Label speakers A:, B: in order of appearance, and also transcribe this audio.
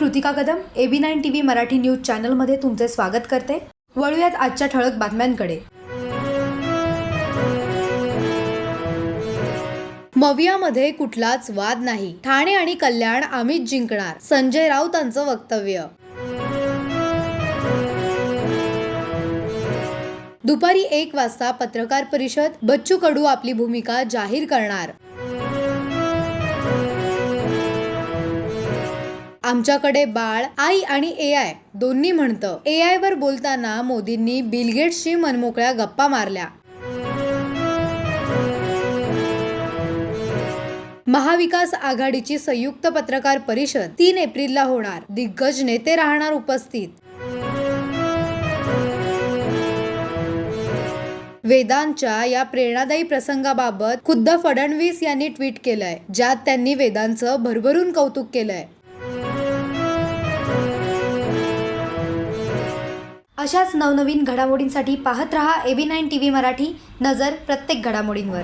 A: Kritika Kadam A B nine T V Marathi news चॅनलमध्ये तुमचे स्वागत करते. वळूयात आजच्या ठळक बातम्यांकडे. मवियामध्ये कुठलाच वाद नाही. ठाणे आणि कल्याण आम्हीच जिंकणार. संजय राऊतांचं वक्तव्य. दुपारी एक वाजता पत्रकार परिषद बच्चू कडू आपली भूमिका जाहीर करणार. आमच्याकडे बाळ आई आणि ए आय दोन्ही म्हणतं. ए आय वर बोलताना मोदींनी बिलगेट्सशी मनमोकळ्या गप्पा मारल्या. महाविकास आघाडीची संयुक्त पत्रकार परिषद तीन एप्रिलला होणार. दिग्गज नेते राहणार उपस्थित. वेदांच्या या प्रेरणादायी प्रसंगाबाबत खुद्द फडणवीस यांनी ट्विट केलंय ज्यात त्यांनी वेदांचं भरभरून कौतुक केलंय. अशाच नवनवीन घडामोडींसाठी पाहत रहा A B nine T V Marathi नजर प्रत्येक घडामोडींवर.